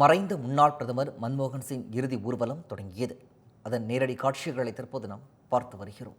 மறைந்த முன்னாள் பிரதமர் மன்மோகன் சிங் இறுதி ஊர்வலம் தொடங்கியது. அதன் நேரடி காட்சிகளை தற்போது நாம் பார்த்து வருகிறோம்.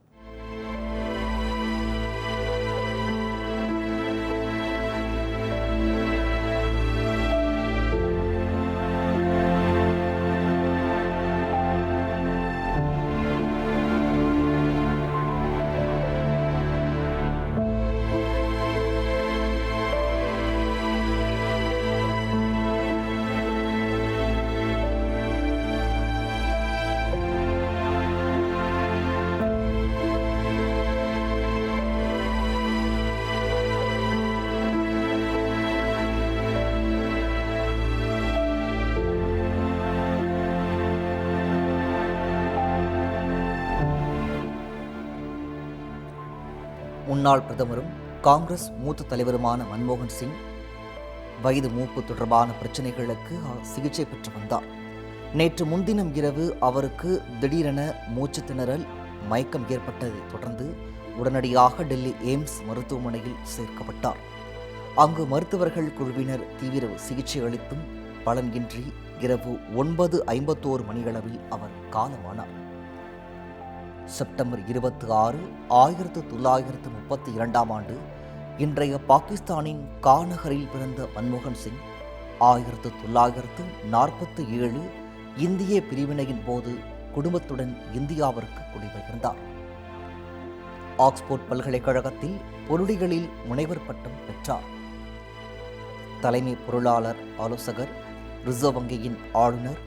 முன்னாள் பிரதமரும் காங்கிரஸ் மூத்த தலைவருமான மன்மோகன் சிங் வயது மூப்பு தொடர்பான பிரச்சனைகளுக்கு சிகிச்சை பெற்று வந்தார். நேற்று முன்தினம் இரவு அவருக்கு திடீரென மூச்சு திணறல் மயக்கம் ஏற்பட்டதைத் தொடர்ந்து உடனடியாக டெல்லி எய்ம்ஸ் மருத்துவமனையில் சேர்க்கப்பட்டார். அங்கு மருத்துவர்கள் குழுவினர் தீவிர சிகிச்சை அளித்தும் பலனின்றி இரவு ஒன்பது ஐம்பத்தோரு மணியளவில் அவர் காலமானார். செப்டம்பர் இருபத்தி ஆறு ஆயிரத்து தொள்ளாயிரத்து முப்பத்தி இரண்டாம் ஆண்டு இன்றைய பாகிஸ்தானின் காநகரில் பிறந்த மன்மோகன் சிங் ஆயிரத்து தொள்ளாயிரத்து நாற்பத்தி ஏழு இந்திய பிரிவினையின் போது குடும்பத்துடன் இந்தியாவிற்கு குடிபெயர்ந்தார். ஆக்ஸ்போர்ட் பல்கலைக்கழகத்தில் பொருளிகளில் முனைவர் பட்டம் பெற்றார். தலைமை பொருளாளர் ஆலோசகர் ரிசர்வ் வங்கியின் ஆளுநர்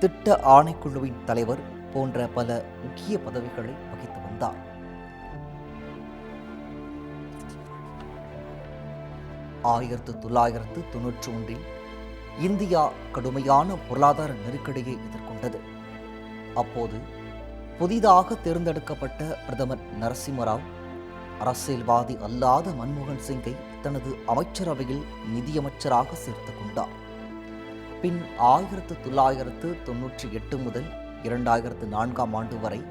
திட்ட ஆணைக்குழுவின் தலைவர் போன்ற பல முக்கிய பதவிகளை வகித்து வந்தார். ஆயிரத்து தொள்ளாயிரத்து தொன்னூற்றி ஒன்றில் இந்தியா கடுமையான பொருளாதார நெருக்கடியை எதிர்கொண்டது. அப்போது புதிதாக தேர்ந்தெடுக்கப்பட்ட பிரதமர் நரசிம்மராவ் அரசியல்வாதி அல்லாத மன்மோகன் சிங்கை தனது அமைச்சரவையில் நிதியமைச்சராக சேர்த்து கொண்டார். பின் ஆயிரத்து தொள்ளாயிரத்து தொன்னூற்றி எட்டு முதல் இரண்டாயிரத்து நான்காம் ஆண்டு வரை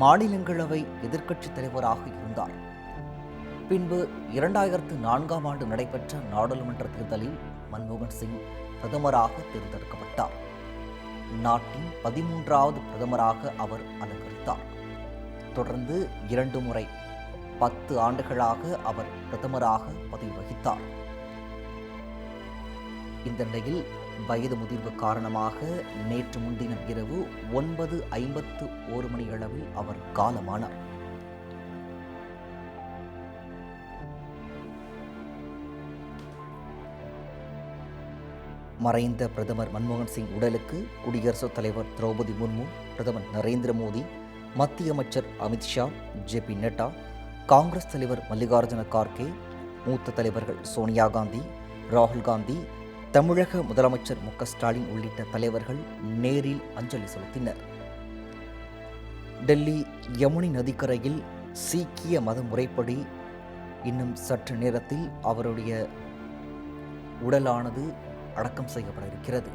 மாநிலங்களவை எதிர்க்கட்சித் தலைவராக இருந்தார். பின்பு இரண்டாயிரத்து நான்காம் ஆண்டு நடைபெற்ற நாடாளுமன்ற தேர்தலில் மன்மோகன் சிங் பிரதமராக தேர்ந்தெடுக்கப்பட்டார். நாட்டின் பதிமூன்றாவது பிரதமராக அவர் அலங்கரித்தார். தொடர்ந்து இரண்டு முறை பத்து ஆண்டுகளாக அவர் பிரதமராக பதவி வகித்தார். இந்த நிலையில் வயது முதிர்வு காரணமாக நேற்று முன்தினம் இரவு ஒன்பது ஐம்பத்து ஓரு மணி அளவில் அவர் காலமானார். மறைந்த பிரதமர் மன்மோகன் சிங் உடலுக்கு குடியரசுத் தலைவர் திரௌபதி முர்மு பிரதமர் நரேந்திர மோடி மத்திய அமைச்சர் Amit Shah J P Nadda Congress தலைவர் மல்லிகார்ஜுன கார்கே மூத்த தலைவர்கள் சோனியா காந்தி ராகுல் காந்தி தமிழக முதலமைச்சர் மு ஸ்டாலின் உள்ளிட்ட தலைவர்கள் நேரில் அஞ்சலி செலுத்தினர். டெல்லி யமுனை நதிக்கரையில் சீக்கிய மத முறைப்படி இன்னும் சற்று நேரத்தில் அவருடைய உடலானது அடக்கம் செய்யப்பட இருக்கிறது.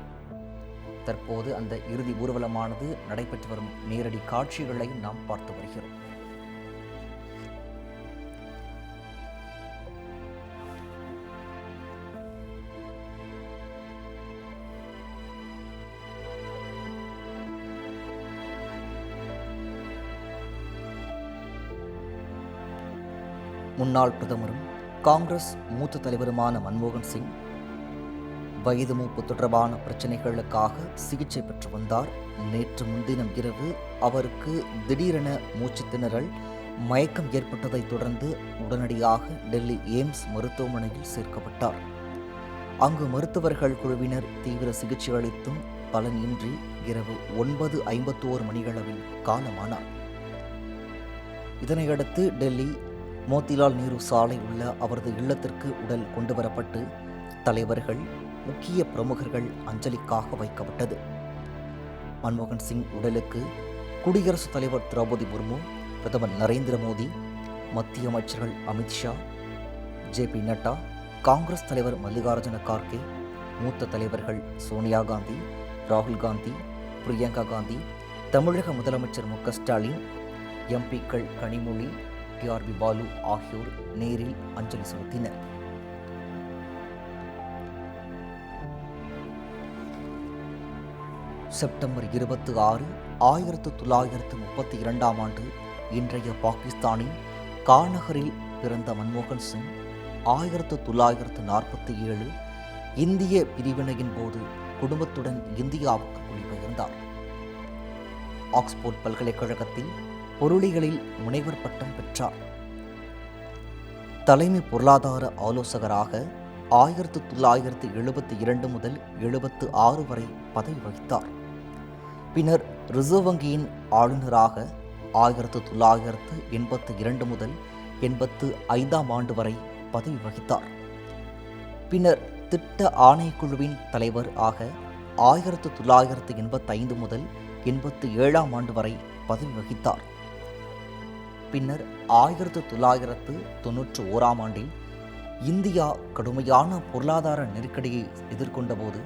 தற்போது அந்த இறுதி ஊர்வலமானது நடைபெற்று வரும் நேரடி காட்சிகளை நாம் பார்த்து வருகிறோம். முன்னாள் பிரதமரும் காங்கிரஸ் மூத்த தலைவருமான மன்மோகன் சிங். வயது மூப்பு தொடர்பான பிரச்சனைகளுக்காக சிகிச்சை பெற்று வந்தார். நேற்று முன்தினம் இரவு அவருக்கு திடீரென மூச்சு திணறல் மயக்கம் ஏற்பட்டதைத் தொடர்ந்து உடனடியாக டெல்லி எய்ம்ஸ் மருத்துவமனையில் சேர்க்கப்பட்டார். அங்கு மருத்துவர்கள் குழுவினர் தீவிர சிகிச்சை அளித்தும் பலனின்றி இரவு ஒன்பது ஐம்பத்தோரு மணிகளவில் காலமானார். இதனையடுத்து டெல்லி மோத்திலால் நேரு சாலை உள்ள அவரது இல்லத்திற்கு உடல் கொண்டுவரப்பட்டு தலைவர்கள் முக்கிய பிரமுகர்கள் அஞ்சலிக்காக வைக்கப்பட்டது. மன்மோகன் சிங் உடலுக்கு குடியரசுத் தலைவர் திரௌபதி முர்மு பிரதமர் நரேந்திர மோடி மத்திய அமைச்சர்கள் Amit Shah J P Nadda Congress தலைவர் மல்லிகார்ஜுன கார்கே மூத்த தலைவர்கள் சோனியா காந்தி ராகுல் காந்தி பிரியங்கா காந்தி தமிழக முதலமைச்சர் மு க ஸ்டாலின் எம்பிக்கள் கனிமொழி டிஆர்பி பாலு ஆகியோர் நேரில் அஞ்சலி செலுத்தினர். செப்டம்பர் இருபத்தி ஆறு ஆயிரத்து தொள்ளாயிரத்து முப்பத்தி இரண்டாம் ஆண்டு இன்றைய பாகிஸ்தானின் காநகரில் பிறந்த மன்மோகன் சிங் ஆயிரத்து தொள்ளாயிரத்து நாற்பத்தி ஏழு இந்திய பிரிவினையின் போது குடும்பத்துடன் இந்தியாவுக்கு குடிபெயர்ந்தார். ஆக்ஸ்போர்ட் பல்கலைக்கழகத்தில் பொருளிகளில் முனைவர் பட்டம் பெற்றார். தலைமை பொருளாதார ஆலோசகராக ஆயிரத்து தொள்ளாயிரத்து எழுபத்தி இரண்டு முதல் எழுபத்து ஆறு வரை பதவி வகித்தார். பின்னர் ரிசர்வ் வங்கியின் ஆளுநராக ஆயிரத்து தொள்ளாயிரத்து எண்பத்து இரண்டு முதல் எண்பத்து ஐந்தாம் ஆண்டு வரை பதவி வகித்தார். பின்னர் திட்ட ஆணைக்குழுவின் தலைவர் ஆக ஆயிரத்து தொள்ளாயிரத்து எண்பத்தைந்து முதல் எண்பத்து ஏழாம் ஆண்டு வரை பதவி வகித்தார். பின்னர் ஆயிரத்து தொள்ளாயிரத்து தொன்னூற்று ஓராம் ஆண்டில் இந்தியா கடுமையான பொருளாதார நெருக்கடியை எதிர்கொண்டபோது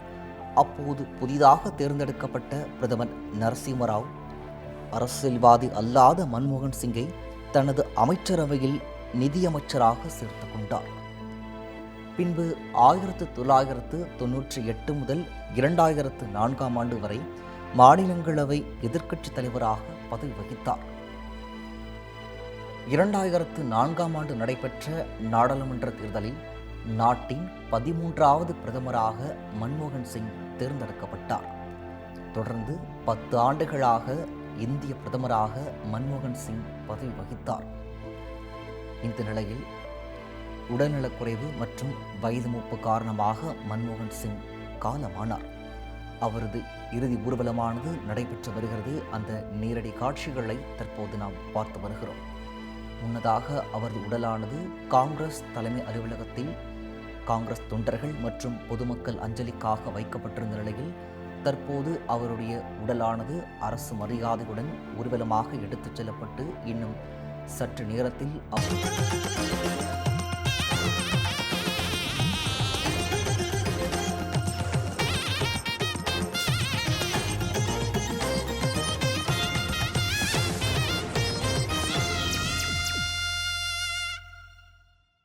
அப்போது புதிதாக தேர்ந்தெடுக்கப்பட்ட பிரதமர் நரசிம்மராவ் அரசியல்வாதி அல்லாத மன்மோகன் சிங்கை தனது அமைச்சரவையில் நிதியமைச்சராக சேர்த்து கொண்டார். பின்பு ஆயிரத்து தொள்ளாயிரத்து தொன்னூற்றி எட்டு முதல் இரண்டாயிரத்து நான்காம் ஆண்டு வரை மாநிலங்களவை எதிர்க்கட்சித் தலைவராக பதவி வகித்தார். இரண்டாயிரத்து நான்காம் ஆண்டு நடைபெற்ற நாடாளுமன்ற தேர்தலில் நாட்டின் பதிமூன்றாவது பிரதமராக மன்மோகன் சிங் தேர்ந்தெடுக்கப்பட்டார். தொடர்ந்து பத்து ஆண்டுகளாக இந்திய பிரதமராக மன்மோகன் சிங் பதவி வகித்தார். இந்த நிலையில் உடல்நலக்குறைவு மற்றும் வயது மூப்பு காரணமாக மன்மோகன் சிங் காலமானார். அவரது இறுதி ஊர்வலமானது நடைபெற்று வருகிறது. அந்த நேரடி காட்சிகளை தற்போது நாம் பார்த்து வருகிறோம். முன்னதாக அவரது உடலானது காங்கிரஸ் தலைமை அலுவலகத்தில் காங்கிரஸ் தொண்டர்கள் மற்றும் பொதுமக்கள் அஞ்சலிக்காக வைக்கப்பட்டிருந்த நிலையில் தற்போது அவருடைய உடலானது அரசு மரியாதையுடன் ஊர்வலமாக எடுத்துச் செல்லப்பட்டு இன்னும் சற்று நேரத்தில் அவர்